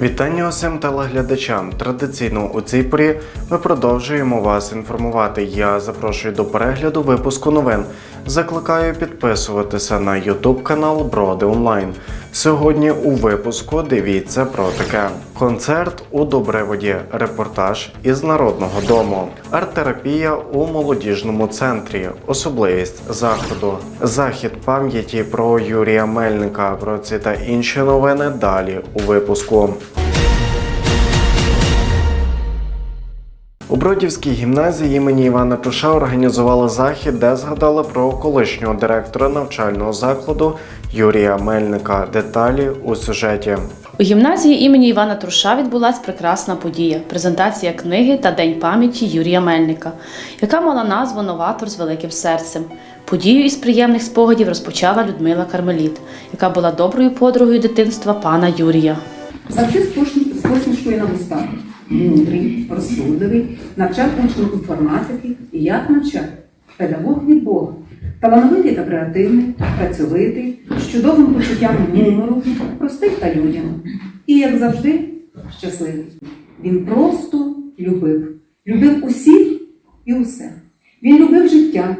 Вітання усім телеглядачам. Традиційно у цій порі ми продовжуємо вас інформувати. Я запрошую до перегляду випуску новин. Закликаю підписуватися на YouTube канал Броди Онлайн. Сьогодні у випуску дивіться про таке: концерт у Добриводі, репортаж із народного дому, арт-терапія у молодіжному центрі, особливість заходу, захід пам'яті про Юрія Мельника. Про ці та інші новини далі у випуску. Бродівській гімназії імені Івана Туша організували захід, де згадали про колишнього директора навчального закладу Юрія Мельника. Деталі у сюжеті. У гімназії імені Івана Труша відбулася прекрасна подія презентація книги та День пам'яті Юрія Мельника, яка мала назву Новатор з великим серцем. Подію із приємних спогадів розпочала Людмила Кармеліт, яка була доброю подругою дитинства пана Юрія. Завжди з посмішкою на устах. Мудрий, розсудливий, навчав учнів інформатики і як навчав. Педагог від Бога. Талановитий та креативний, працьовитий, з чудовим почуттям гумору, простий та людяний. І, як завжди, щасливий. Він просто любив. Любив усіх і усе. Він любив життя,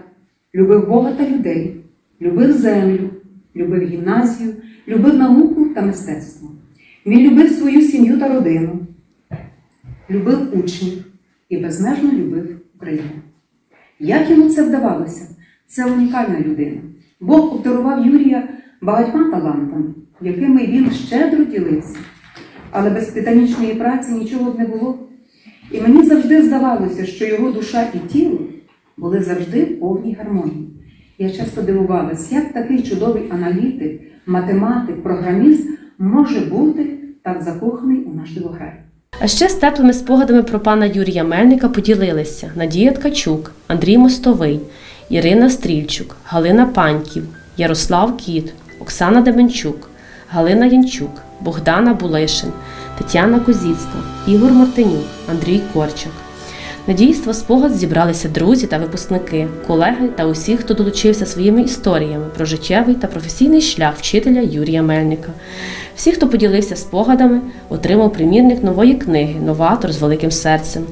любив Бога та людей, любив землю, любив гімназію, любив науку та мистецтво. Він любив свою сім'ю та родину, любив учнів і безмежно любив Україну. Як йому це вдавалося? Це унікальна людина. Бог обдарував Юрія багатьма талантами, якими він щедро ділився. Але без титанічної праці нічого б не було. І мені завжди здавалося, що його душа і тіло були завжди в повній гармонії. Я часто дивувалась, як такий чудовий аналітик, математик, програміст може бути так закоханий у наш дивограй. А ще з теплими спогадами про пана Юрія Мельника поділилися Надія Ткачук, Андрій Мостовий, Ірина Стрільчук, Галина Паньків, Ярослав Кіт, Оксана Деменчук, Галина Янчук, Богдана Булишин, Тетяна Козіцька, Ігор Мартинюк, Андрій Корчак. На дійство спогад зібралися друзі та випускники, колеги та усі, хто долучився своїми історіями про життєвий та професійний шлях вчителя Юрія Мельника. Всі, хто поділився спогадами, отримав примірник нової книги Новатор з великим серцем.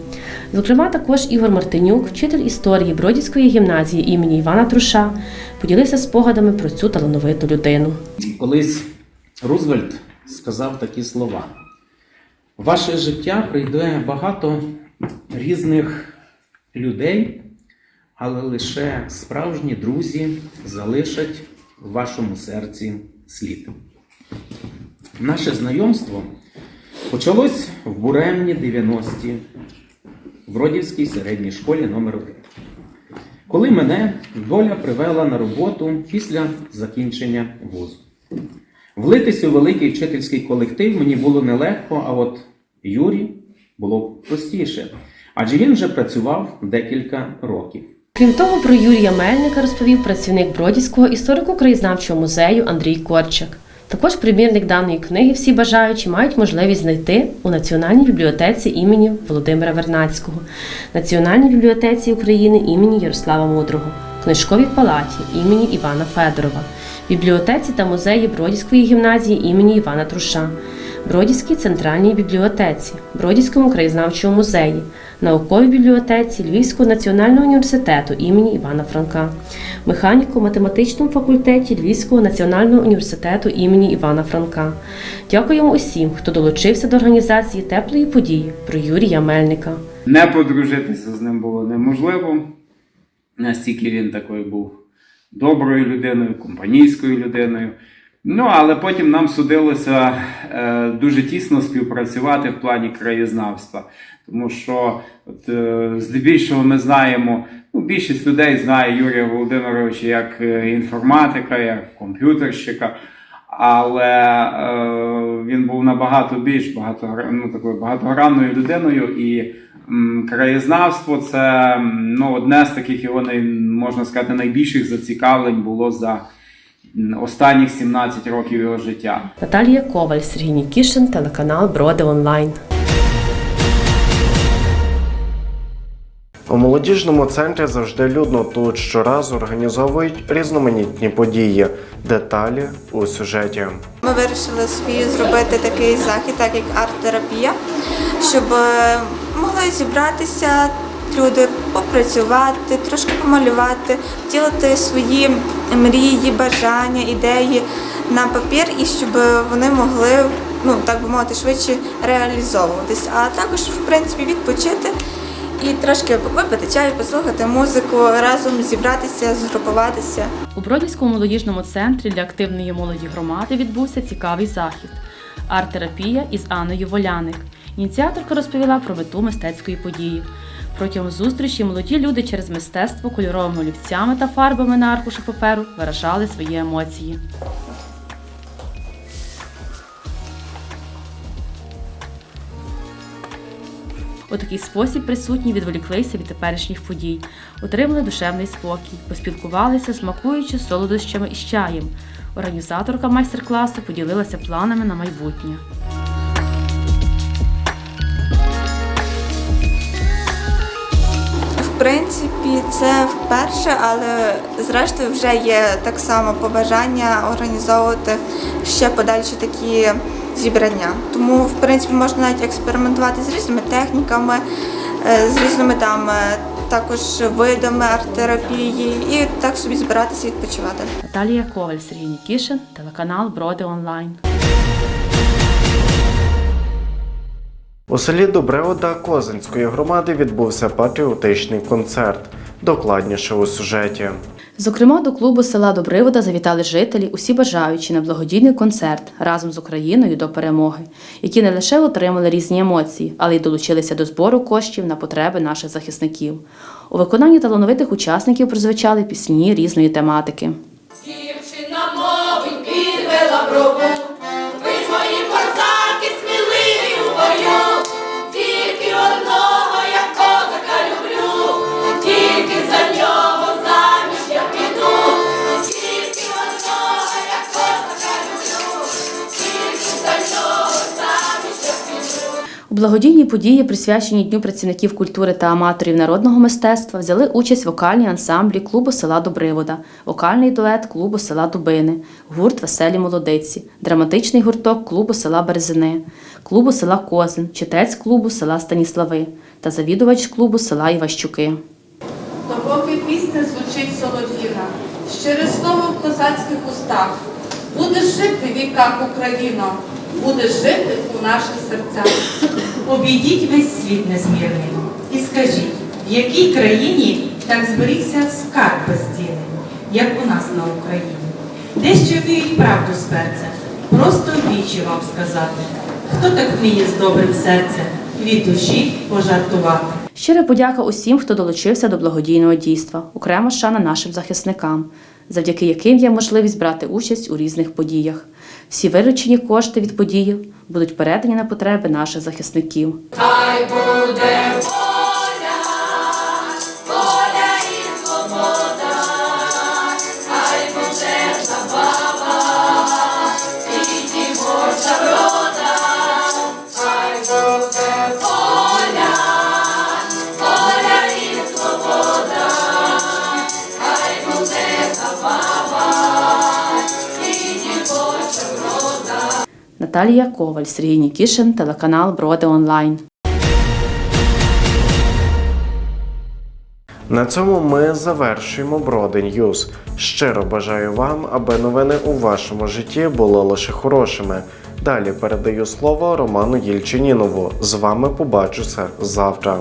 Зокрема, також Ігор Мартинюк, вчитель історії Бродівської гімназії імені Івана Труша, поділився спогадами про цю талановиту людину. Колись Рузвельт сказав такі слова: ваше життя прийде багато різних людей, але лише справжні друзі залишать в вашому серці слід. Наше знайомство почалось в буремні 90-ті в Бродівській середній школі номер 1 коли мене доля привела на роботу після закінчення вузу. Влитися у великий вчительський колектив мені було нелегко, а от Юрі було простіше, адже він вже працював декілька років. Крім того, про Юрія Мельника розповів працівник Бродівського історико-краєзнавчого музею Андрій Корчак. Також примірник даної книги всі бажаючі мають можливість знайти у Національній бібліотеці імені Володимира Вернацького, Національній бібліотеці України імені Ярослава Мудрого, книжковій палаті імені Івана Федорова, бібліотеці та музеї Бродівської гімназії імені Івана Труша, Бродівській центральній бібліотеці, Бродівському краєзнавчому музеї, науковій бібліотеці Львівського національного університету імені Івана Франка, механіко-математичному факультеті Львівського національного університету імені Івана Франка. Дякуємо усім, хто долучився до організації теплої події про Юрія Мельника. Не подружитися з ним було неможливо. Настільки він такою був доброю людиною, компанійською людиною. Ну, але потім нам судилося е, дуже тісно співпрацювати в плані краєзнавства. Тому що, от, е, здебільшого, ми знаємо, ну, більшість людей знає Юрія Володимировича як е, інформатика, як комп'ютерщика. Але е, він був набагато більш багато, ну, такою багатогранною людиною, і м, краєзнавство це ну, одне з таких його можна сказати найбільших зацікавлень було за останніх 17 років його життя. Наталія Коваль, Сергій Нікішин, телеканал Броди Онлайн. У молодіжному центрі завжди людно тут щоразу організовують різноманітні події. Деталі у сюжеті. Ми вирішили собі зробити такий захід, так як арт-терапія, щоб е, могли зібратися люди, попрацювати, трошки помалювати, втілити свої мрії, бажання, ідеї на папір і щоб вони могли, ну так би мовити, швидше реалізовуватись. А також, в принципі, відпочити. І трошки випити чаю, послухати музику, разом зібратися, згрупуватися. У Бродівському молодіжному центрі для активної молоді громади відбувся цікавий захід арт-терапія із Анною Воляник. Ініціаторка розповіла про мету мистецької події. Протягом зустрічі молоді люди через мистецтво кольоровими олівцями та фарбами на аркуші паперу виражали свої емоції. У такий спосіб присутні відволіклися від теперішніх подій, отримали душевний спокій, поспілкувалися, смакуючи солодощами і чаєм. Організаторка майстер-класу поділилася планами на майбутнє. Принципі, це вперше, але зрештою вже є так само побажання організовувати ще подальші такі зібрання. Тому, в принципі, можна навіть експериментувати з різними техніками, е, з різними там е, також видами арт-терапії і так собі збиратися відпочивати. Наталія Коваль, Сергій Нікішин, телеканал Броди Онлайн. У селі Добреода Козинської громади відбувся патріотичний концерт. Докладніше у сюжеті. Зокрема, до клубу села Добривода завітали жителі, усі бажаючі на благодійний концерт разом з Україною до перемоги, які не лише отримали різні емоції, але й долучилися до збору коштів на потреби наших захисників. У виконанні талановитих учасників прозвучали пісні різної тематики. Благодійній події, присвяченій Дню працівників культури та аматорів народного мистецтва, взяли участь вокальні ансамблі клубу села Добривода, вокальний дует клубу села Дубини, гурт Веселі Молодиці, драматичний гурток клубу села Березини, клубу села Козин, читець клубу села Станіслави та завідувач клубу села Іващуки. Допоки пісня звучить солов'їна, щире слово в козацьких устах. Будеш жити віках Україно, будеш жити у наших серцях. Обійдіть весь світ незмірний і скажіть, в якій країні так зберігся скарб безцінний, як у нас на Україні? Де ще вміють правду з перця, просто вічі вам сказати, хто так вміє з добрим серцем від душі пожартувати. Щира подяка усім, хто долучився до благодійного дійства, окрема шана нашим захисникам, завдяки яким є можливість брати участь у різних подіях. Всі виручені кошти від події будуть передані на потреби наших захисників. Хай буде Наталія Коваль, Сергій Нікішин, телеканал Броди Онлайн. На цьому ми завершуємо Броди Ньюз. Щиро бажаю вам, аби новини у вашому житті були лише хорошими. Далі передаю слово Роману Єльчинінову. З вами побачуся завтра.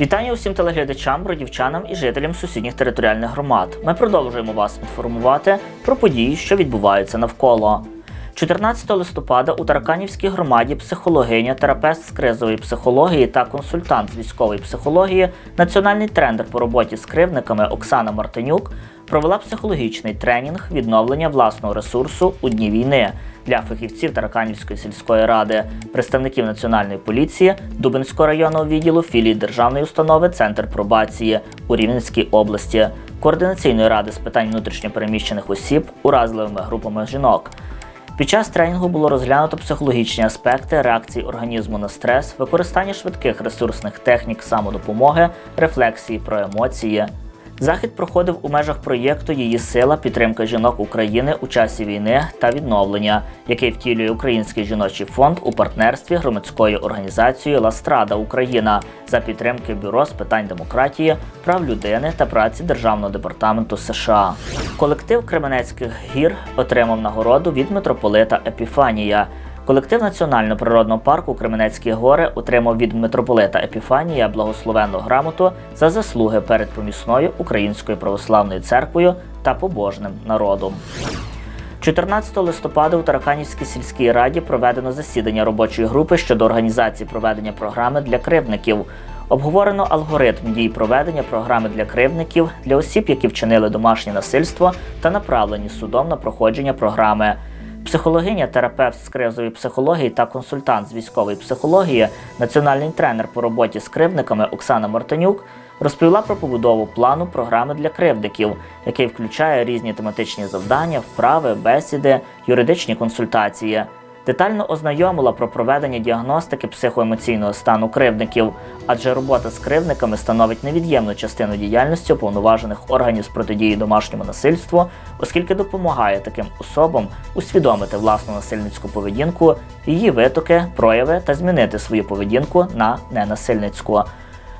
Вітання усім телеглядачам, бродівчанам і жителям сусідніх територіальних громад. Ми продовжуємо вас інформувати про події, що відбуваються навколо. 14 листопада у Тараканівській громаді психологиня, терапевт з кризової психології та консультант з військової психології, національний тренер по роботі з кривдниками Оксана Мартинюк провела психологічний тренінг відновлення власного ресурсу у дні війни для фахівців Тараканівської сільської ради, представників національної поліції, Дубинського районного відділу філії державної установи Центр пробації у Рівненській області, координаційної ради з питань внутрішньопереміщених осіб уразливими групами жінок. Під час тренінгу було розглянуто психологічні аспекти реакції організму на стрес, використання швидких ресурсних технік самодопомоги, рефлексії про емоції. Захід проходив у межах проєкту Її сила підтримка жінок України у часі війни та відновлення, який втілює Український жіночий фонд у партнерстві громадської організації Ластрада Україна за підтримки Бюро з питань демократії, прав людини та праці Державного департаменту США. Колектив Кременецьких гір отримав нагороду від митрополита Епіфанія. Колектив Національного природного парку Кременецькі гори отримав від митрополита Епіфанія благословенну грамоту за заслуги перед помісною Українською православною церквою та побожним народом. 14 листопада у Тараканівській сільській раді проведено засідання робочої групи щодо організації проведення програми для кривдників. Обговорено алгоритм дій проведення програми для кривдників для осіб, які вчинили домашнє насильство та направлені судом на проходження програми. Психологиня, терапевт з кризової психології та консультант з військової психології, національний тренер по роботі з кривдниками Оксана Мартинюк розповіла про побудову плану програми для кривдників, який включає різні тематичні завдання, вправи, бесіди, юридичні консультації. Детально ознайомила про проведення діагностики психоемоційного стану кривдників, адже робота з кривдниками становить невід'ємну частину діяльності уповноважених органів з протидії домашньому насильству, оскільки допомагає таким особам усвідомити власну насильницьку поведінку, її витоки, прояви та змінити свою поведінку на ненасильницьку.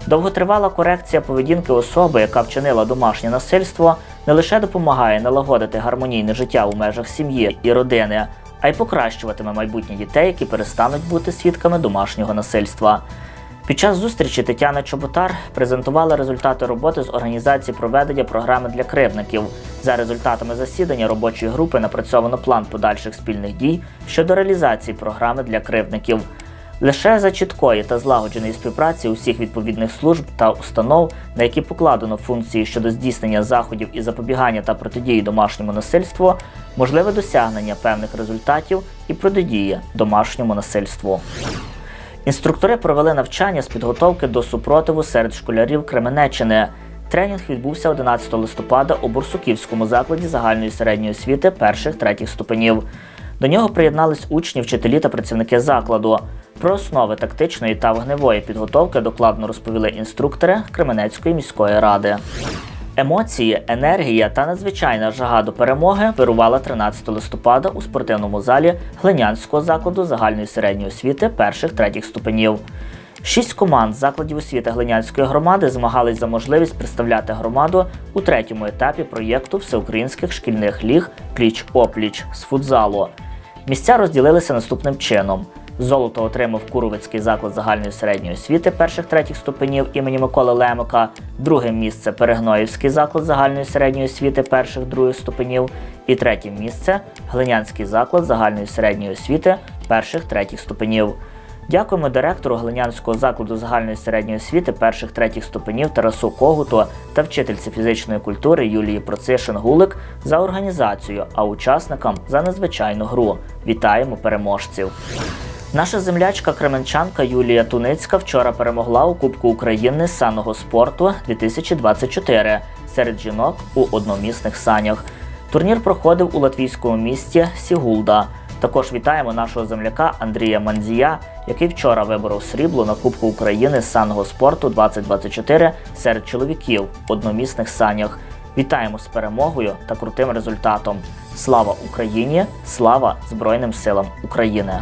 Довготривала корекція поведінки особи, яка вчинила домашнє насильство, не лише допомагає налагодити гармонійне життя у межах сім'ї і родини, а й покращуватиме майбутнє дітей, які перестануть бути свідками домашнього насильства. Під час зустрічі Тетяна Чоботар презентувала результати роботи з організації проведення програми для кривдників. За результатами засідання робочої групи напрацьовано план подальших спільних дій щодо реалізації програми для кривдників. Лише за чіткої та злагодженої співпраці усіх відповідних служб та установ, на які покладено функції щодо здійснення заходів і запобігання та протидії домашньому насильству, можливе досягнення певних результатів і протидії домашньому насильству. Інструктори провели навчання з підготовки до супротиву серед школярів Кременеччини. Тренінг відбувся 11 листопада у Бурсуківському закладі загальної середньої освіти перших третіх ступенів. До нього приєднались учні, вчителі та працівники закладу. Про основи тактичної та вогневої підготовки докладно розповіли інструктори Кременецької міської ради. Емоції, енергія та надзвичайна жага до перемоги вирувала 13 листопада у спортивному залі Глинянського закладу загальної середньої освіти перших третіх ступенів. Шість команд закладів освіти Глинянської громади змагались за можливість представляти громаду у третьому етапі проєкту всеукраїнських шкільних ліг пліч-опліч з футзалу. Місця розділилися наступним чином. Золото отримав Куровицький заклад загальної середньої освіти перших третіх ступенів імені Миколи Лемика, друге місце Перегноївський заклад загальної середньої освіти перших других ступенів, і третє місце Глинянський заклад загальної середньої освіти перших третіх ступенів. Дякуємо директору Глинянського закладу загальної середньої освіти перших третіх ступенів Тарасу Когуту та вчительці фізичної культури Юлії Процишин Гулик за організацію, а учасникам за надзвичайну гру. Вітаємо переможців! Наша землячка кременчанка Юлія Туницька вчора перемогла у Кубку України з санного спорту 2024 серед жінок у одномісних санях. Турнір проходив у латвійському місті Сігулда. Також вітаємо нашого земляка Андрія Манзія, який вчора виборов срібло на Кубку України з санного спорту 2024 серед чоловіків в одномісних санях. Вітаємо з перемогою та крутим результатом. Слава Україні! Слава Збройним силам України!